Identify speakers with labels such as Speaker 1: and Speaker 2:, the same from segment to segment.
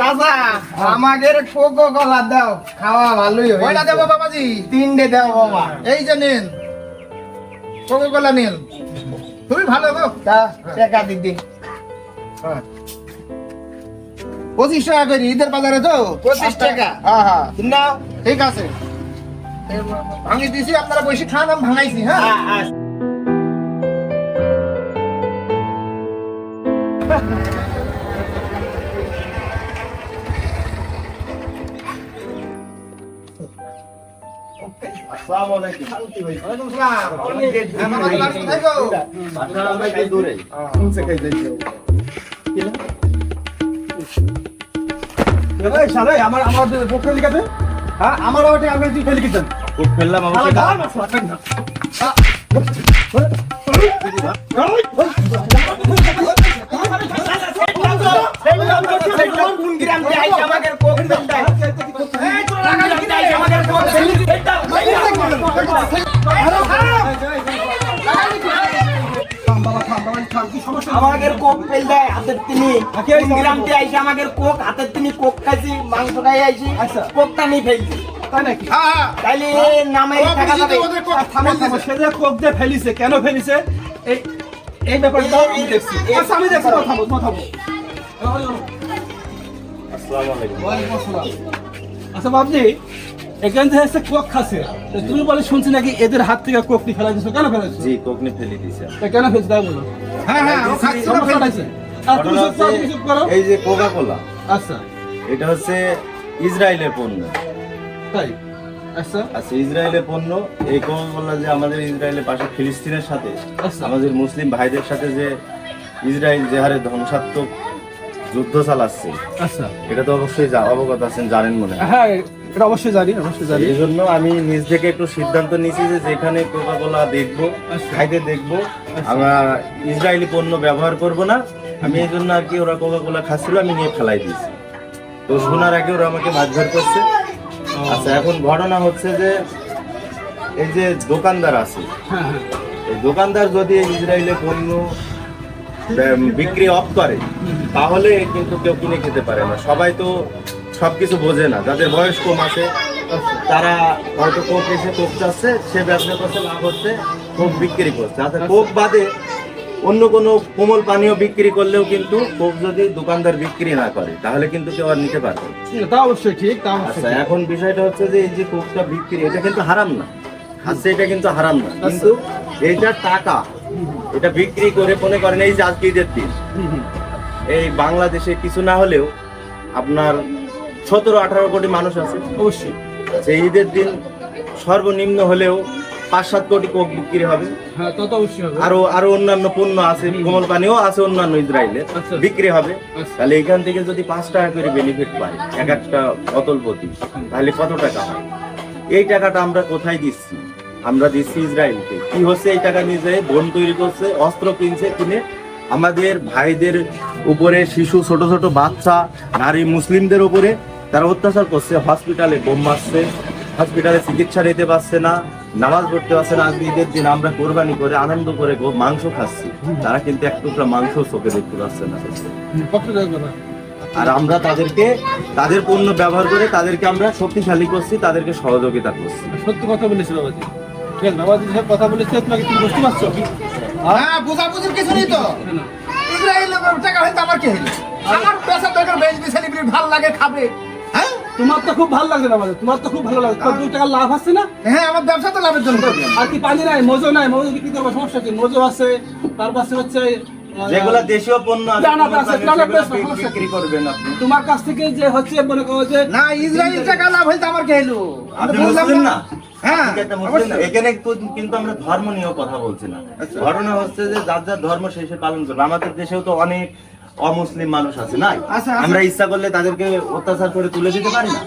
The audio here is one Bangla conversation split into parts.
Speaker 1: চাচা আমাদের কোকো কলা দাও খাওয়া ভালোই হয়
Speaker 2: কয়টা দেবো বাবাজি?
Speaker 1: তিনটে দাও বাবা।
Speaker 2: এই যে নিন। কোকো কোলা নিন। তুমি ভালো গো।
Speaker 1: তা টাকা দিদি
Speaker 2: হ্যাঁ। পঁচিশ টাকা করে ঈদের বাজারে তো?
Speaker 1: পঁচিশ টাকা।
Speaker 2: হ্যাঁ হ্যাঁ।
Speaker 1: নাও
Speaker 2: ঠিক আছে। ভাঙি দিছি আপনারা বসে খান আমি ভাঙাইছি হ্যাঁ। ওয়ালাইকুম আমার ক্লাস কোথায় গো
Speaker 3: এই শালা, আমার আমার পক্ষে লিখাতে হ্যাঁ আমার ওটা আমি তুই ফেলে লিখেছেন
Speaker 4: ফেললাম
Speaker 1: কোন গ্রাম দিয়ে আইছে আমাদের কোক দেয় আমাদের কোক ফেল দেয় হাতের তিনি। দিয়ে আইছে আমাদের কোক হাতের তিনি কোক খাইছি মাংস খাই আইছি।
Speaker 3: আচ্ছা।
Speaker 1: কোকটা নিয়ে ফেলছি।
Speaker 3: তাই নাকি?
Speaker 2: হ্যাঁ হ্যাঁ।
Speaker 1: তাইলে নামে টাকা যাবে।
Speaker 2: কোক
Speaker 3: থামো থামো। সে যে কোক দিয়ে ফেলিছে কেন ফেলিছে? এই এই ব্যাপারটা আমি দেখছি। আচ্ছা আমি দেখছি কথা বল কথা বল। ওয়ালাইকুম আসসালাম। আচ্ছা বাবজি এখান থেকে এসে কোক খাচ্ছে। তো তুমি বলে শুনছি নাকি এদের হাত থেকে কোক নি ফেলা দিছো? কেন ফেলাইছো
Speaker 4: জি কোকনি ফেলে দিছে
Speaker 3: তা কেন ফেলছো তাই বলো।
Speaker 2: হ্যাঁ হ্যাঁ ও খাচ্ছিল
Speaker 3: সমস্যা হয়েছে আর তুমি করো, চুপ করো।
Speaker 4: এই যে কোকা কোলা
Speaker 3: আচ্ছা।
Speaker 4: এটা হচ্ছে ইসরায়েলের পণ্য।
Speaker 3: তাই? আচ্ছা।
Speaker 4: আচ্ছা ইসরায়েলের পণ্য এই কোকা কোলা যে আমাদের ইসরায়েলের পাশে ফিলিস্তিনের সাথে
Speaker 3: আচ্ছা।
Speaker 4: আমাদের মুসলিম ভাইদের সাথে যে ইসরায়েল যে হারে ধ্বংসাত্মক যুদ্ধ চালাচ্ছে
Speaker 3: আচ্ছা।
Speaker 4: এটা তো অবশ্যই অবগত আছেন জানেন মনে হয়।
Speaker 3: এটা অবশ্যই জানি অবশ্যই জানি।
Speaker 4: এই জন্য আমি নিজ থেকে একটু সিদ্ধান্ত নিয়েছি যে যেখানে কোকা কোলা দেখব
Speaker 3: আচ্ছা।
Speaker 4: খাইতে দেখব আমরা ইসরায়েলি পণ্য ব্যবহার করব না। আমি এই জন্য আর কি ওরা কোকা কোলা খাচ্ছিল আমি নিয়ে ফেলাই দিয়েছি। তো শোনার আগে ওরা আমাকে মারধর করছে। আচ্ছা এখন ঘটনা হচ্ছে যে এই যে দোকানদার আছে
Speaker 3: হ্যাঁ হ্যাঁ।
Speaker 4: এই দোকানদার যদি এই ইসরায়েলের পণ্য বিক্রি অফ করে তাহলে কিন্তু কেউ কিনে খেতে পারে না। সবাই তো সবকিছু বোঝে না। যাদের বয়স কম আছে তারা হয়তো কোক এসে কোক চাচ্ছে সে ব্যবসা করছে লাভ হচ্ছে কোক বিক্রি করছে। আচ্ছা কোক বাদে অন্য কোনো কোমল পানীয় বিক্রি করলেও কিন্তু কোক যদি দোকানদার বিক্রি না করে তাহলে কিন্তু কেউ আর নিতে পারবে
Speaker 3: তা অবশ্যই ঠিক তা
Speaker 4: আচ্ছা এখন বিষয়টা হচ্ছে যে এই যে কোকটা বিক্রি এটা কিন্তু হারাম না। আচ্ছা এটা কিন্তু হারাম না। কিন্তু এইটা টাকা এটা বিক্রি করে মনে করেন এই যে আজকে ঈদের দিন। এই বাংলাদেশে কিছু না হলেও আপনার সতেরো আঠারো কোটি মানুষ আছে।
Speaker 3: অবশ্যই।
Speaker 4: সেই ঈদের দিন সর্বনিম্ন হলেও পাঁচ সাত কোটি কোক বিক্রি হবে।
Speaker 3: হ্যাঁ
Speaker 4: আরও আরও অন্যান্য পণ্য আছে কোমল পানীয় আছে অন্যান্য ইসরায়েলের।
Speaker 3: আচ্ছা।
Speaker 4: বিক্রি হবে।
Speaker 3: আচ্ছা।
Speaker 4: তাহলে এখান থেকে যদি পাঁচ টাকা করে বেনিফিট পাই এক একটা বোতল প্রতি তাহলে কত টাকা হয়? এই টাকাটা আমরা কোথায় দিচ্ছি? আমরা দিচ্ছি ইসরায়েলকে। কি হচ্ছে এই টাকা নিয়ে যায় বোন তৈরি করছে, অস্ত্র কিনছে, কিনে আমাদের ভাইদের উপরে শিশু, ছোট ছোট বাচ্চা, নারী, মুসলিমদের উপরে তারা অত্যাচার করছে। হসপিটালে বোম মারছে, হসপিটালে চিকিৎসা নিতে পারছে না, নামাজ পড়তে পারছে না। আজকে ঈদের দিন আমরা কোরবানি করে আনন্দ করে মাংস খাচ্ছি। তারা কিন্তু এক টুকরা মাংস চোখে দেখতে পাচ্ছে না? আর আমরা তাদেরকে, তাদের পণ্য ব্যবহার করে তাদেরকে আমরা শক্তিশালী করছি, তাদেরকে সহযোগিতা করছি।
Speaker 3: সত্যি কথা বলেছি ঠিক আছে কথা বলেছে তোমাকে তুমি বুঝতে পারছ?
Speaker 2: হ্যাঁ? বুঝাবুঝির কিছু নেই তো। ইসরায়েলের টাকা হয়তো আমার কে আমার পেশা দরকার বেচবি সেলিব্রিটি ভালো লাগে খাবে। হ্যাঁ?
Speaker 3: তোমার তো খুব ভালো লাগছে বাবাজি তোমার তো খুব ভালো লাগছে। তোমার দু টাকা লাভ আছে না?
Speaker 2: হ্যাঁ আমার ব্যবসা তো লাভের জন্য।
Speaker 3: আর কি পানি নাই মজো নাই মজো বিক্রি করব সমস্যা কি? মজো আছে তার পাশে হচ্ছে
Speaker 4: যেগুলা দেশীয় পণ্য বিক্রি- করবেন আপনি।
Speaker 3: তোমার কাছ থেকে যে হচ্ছে মনে করো যে
Speaker 2: না ইসরায়েল টাকা লাভ হইতো আমার কে হইল আমি বুঝলাম
Speaker 4: না?
Speaker 2: হ্যাঁ
Speaker 4: না? এখানে কিন্তু আমরা ধর্ম নিয়েও কথা বলছি না। ঘটনা হচ্ছে যে যার যার ধর্ম সে সে পালন করবে। আমাদের দেশেও তো অনেক অমুসলিম মানুষ আছে
Speaker 2: আছে।
Speaker 4: আমরা ইচ্ছা করলে তাদেরকে অত্যাচার করে তুলে দিতে পারি না?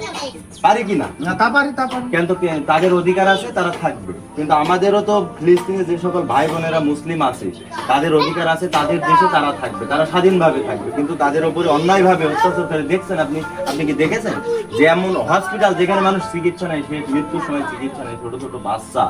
Speaker 4: পারি কি না
Speaker 2: তা পারি তা পারি।
Speaker 4: কিন্তু তাদের অধিকার আছে তারা থাকবে। কিন্তু আমাদেরও তো ফিলিস্তিনে যে সকল ভাই বোনেরা মুসলিম আছে তাদের অধিকার আছে তাদের দেশে তারা থাকবে তারা স্বাধীনভাবে থাকবে। কিন্তু তাদের উপরে অন্যায়ভাবে অত্যাচার করে দেখছেন আপনি আপনি কি দেখেছেন? যে এমন হসপিটাল যেখানে মানুষ চিকিৎসা নেয় সে মৃত্যুর সময় চিকিৎসা নেয় ছোট ছোট বাচ্চা।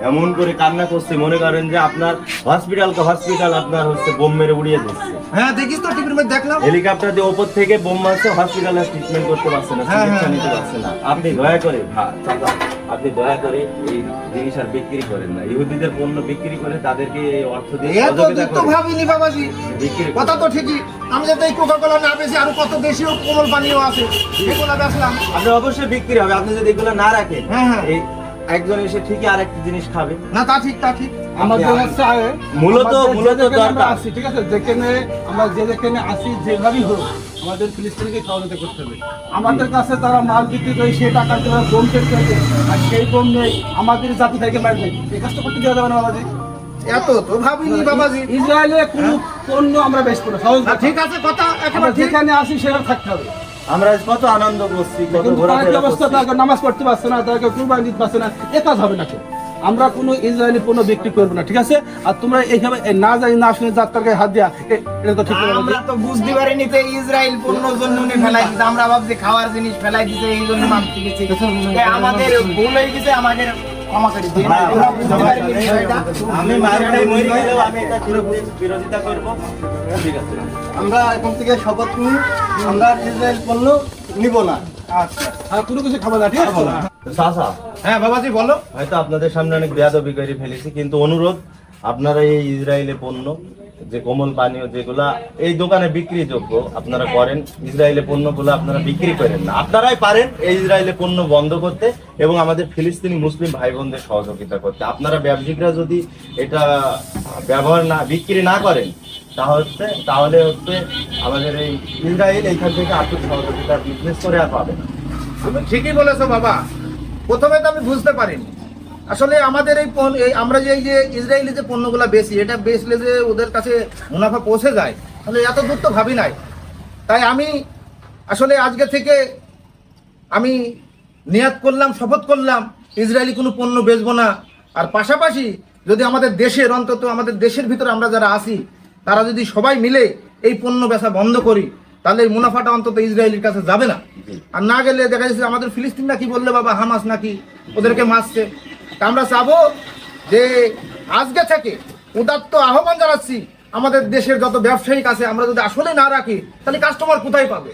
Speaker 4: এমন করে কান্না করছে মনে করেন যে আপনার হসপিটাল কে হসপিটাল আপনার হচ্ছে বোম মেরে উড়িয়ে দিচ্ছে।
Speaker 2: হ্যাঁ দেখিস তো টিভির মধ্যে দেখলাম।
Speaker 4: হেলিকপ্টার দিয়ে ওপর থেকে বোম মারছে হসপিটালে ট্রিটমেন্ট করতে পারছে না
Speaker 2: হ্যাঁ,
Speaker 4: চিকিৎসা
Speaker 2: হ্যাঁ,
Speaker 4: নিতে পারছে না। আপনি দয়া করে চাচা, আপনি দয়া করে এই জিনিস আর বিক্রি করেন না। ইহুদিদের পণ্য বিক্রি করে তাদেরকে এই অর্থ দিয়ে
Speaker 2: এত
Speaker 4: সহযোগিতা
Speaker 2: তো ভাবিনি বাবাজি।
Speaker 4: বিক্রি
Speaker 2: কথা তো ঠিকই। আমি যাতে এই কোকা কোলা না বেশি আরও কত দেশীয় কোমল পানীয় আছে সেগুলো বেচলাম।
Speaker 4: আপনি অবশ্যই বিক্রি হবে। আপনি যদি এগুলো না রাখেন
Speaker 2: হ্যাঁ, হ্যাঁ।
Speaker 4: একজন এসে ঠিকই আরেকটা জিনিস খাবে।
Speaker 2: না তা ঠিক তা ঠিক।
Speaker 3: আমাদের
Speaker 4: আপনি-
Speaker 3: হচ্ছে
Speaker 4: মূলত- মূলত
Speaker 3: আমরা
Speaker 4: দরকার।
Speaker 3: আসি, ঠিক আছে? যেখানে আমরা যে যেখানে আসি যেভাবেই হোক আমাদের ফিলিস্তিনকে সহযোগিতা করতে হবে। আমাদের কাছে তারা মাল বিক্রি করে সেই টাকা ওরা বোম টেট করেছে আর সেই বোম নেই আমাদের জাতি থেকে মারবে এই কাজটা করতে দেওয়া যাবে না বাবাজি?
Speaker 2: এত তো ভাবিনি বাবাজি।
Speaker 3: ইসরায়েলে কোনো পণ্য আমরা বেশ করে
Speaker 2: ঠিক আছে কথা
Speaker 3: আমরা
Speaker 2: একেবারে
Speaker 3: যেখানে আসি সেটা থাকতে হবে।
Speaker 4: আমরা কত আনন্দ করছি কত ঘোরাফেরা করছি।
Speaker 3: তাকে নামাজ পড়তে পারছে না তাকে কুরবানি দিতে পারছে না এ কাজ হবে না কেউ আমরা কোনো ইসরায়েলি পণ্য বিক্রি করব না ঠিক আছে? আর তোমরা এইভাবে না জানি না শুনে যাত্রার গায়ে হাত দিয়া এটা তো ঠিক
Speaker 1: আমরা তো বুঝতে পারিনি যে ইসরায়েল পণ্য জন্য উনি ফেলাই দিতে আমরা ভাবছি খাওয়ার জিনিস ফেলাই দিতে এই জন্য মানতে গেছি আমাদের ভুল হয়ে গেছে আমাদের ক্ষমা করে দিন।
Speaker 4: না,
Speaker 1: আমরা বুঝতে পারিনি বিষয়টা।
Speaker 4: আমি মায়ের মরে গেলেও আমি এটা বিরোধিতা করব।
Speaker 5: আমরা এখন থেকে শপথ নিই। আমরা ইসরায়েল পণ্য নিব না।
Speaker 3: আর কোনো কিছু খাবার না ঠিক আছে?
Speaker 4: চাচা।
Speaker 2: হ্যাঁ বাবাজি বলো।
Speaker 4: হয়তো আপনাদের সামনে অনেক বেয়াদবি করে ফেলেছি কিন্তু অনুরোধ আপনারা এই ইসরায়েলে পণ্য যে কোমল পানীয় যেগুলা এই দোকানে বিক্রি যোগ্য আপনারা করেন ইসরায়েলে পণ্যগুলো আপনারা বিক্রি করেন না। আপনারাই পারেন এই ইসরায়েলে পণ্য বন্ধ করতে এবং আমাদের ফিলিস্তিনি মুসলিম ভাই বোনদের সহযোগিতা করতে। আপনারা ব্যবসায়িকরা যদি এটা ব্যবহার না বিক্রি না করেন তাহলে তাহলে হচ্ছে আমাদের এই ইসরায়েল এইখান থেকে আর্থিক সহযোগিতা বিজনেস করে আর পাবে না।
Speaker 2: তুমি ঠিকই বলেছ বাবা। প্রথমে তো আমি বুঝতে পারিনি। আসলে আমাদের এই এই আমরা যে এই যে ইসরায়েলি যে পণ্যগুলো বেশি এটা বেচলে যে ওদের কাছে মুনাফা পৌঁছে যায়, তাহলে এত দূর তো ভাবি নাই। তাই আমি আসলে আজকে থেকে আমি নিয়াত করলাম, শপথ করলাম, ইসরায়েলি কোনো পণ্য বেচবো না। আর পাশাপাশি যদি আমাদের দেশের অন্তত, আমাদের দেশের ভিতরে আমরা যারা আছি, তারা যদি সবাই মিলে এই পণ্য বেচা বন্ধ করি, তাহলে এই মুনাফাটা অন্তত ইসরায়েলের কাছে যাবে না। আর না গেলে দেখা যাচ্ছে আমাদের ফিলিস্তিন নাকি বললে বাবা? হামাস নাকি? ওদেরকে মারছে। আমরা চাবো যে আজকে থেকে উদাত্ত আহ্বান জানাচ্ছি আমাদের দেশের যত ব্যবসায়িক আছে আমরা যদি আসলে না রাখি তাহলে কাস্টমার কোথায় পাবে।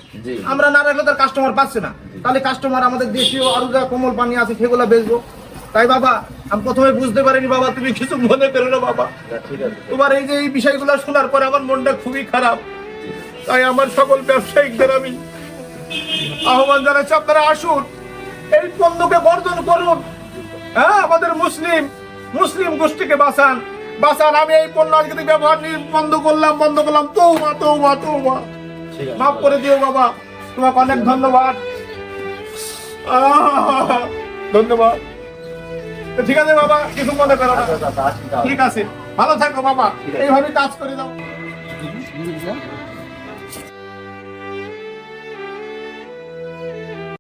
Speaker 2: আমরা না রাখলে তার কাস্টমার পাচ্ছে না। তাহলে কাস্টমার আমাদের দেশীয় আরও যা কোমল পানি আছে সেগুলো বেচবো। তাই বাবা আমি প্রথমে বুঝতে পারিনি বাবা তুমি কিছু মনে করো না বাবা। তোমার এই যে এই বিষয়গুলো শোনার পরে আমার মনটা খুবই খারাপ। তাই আমার সকল ব্যবসায়িকদের আমি আহ্বান জানাচ্ছি আপনারা আসুন এই পণ্যকে বর্জন করুন। হ্যাঁ আমাদের মুসলিম মুসলিম গোষ্ঠীকে বাঁচান। বাঁচান আমি এই পণ্য আজকে ব্যবহার নিয়ে বন্ধ করলাম বন্ধ করলাম। তৌবা তৌবা তৌবা
Speaker 4: ঠিক আছে।
Speaker 2: মাফ করে দিও বাবা। তোমাকে অনেক ধন্যবাদ। ধন্যবাদ। তো ঠিক আছে বাবা কিছু মনে করো
Speaker 4: আচ্ছা, আচ্ছা, তাহলে।
Speaker 2: ঠিক আছে। ভালো থাকো বাবা। এইভাবে কাজ করে দাও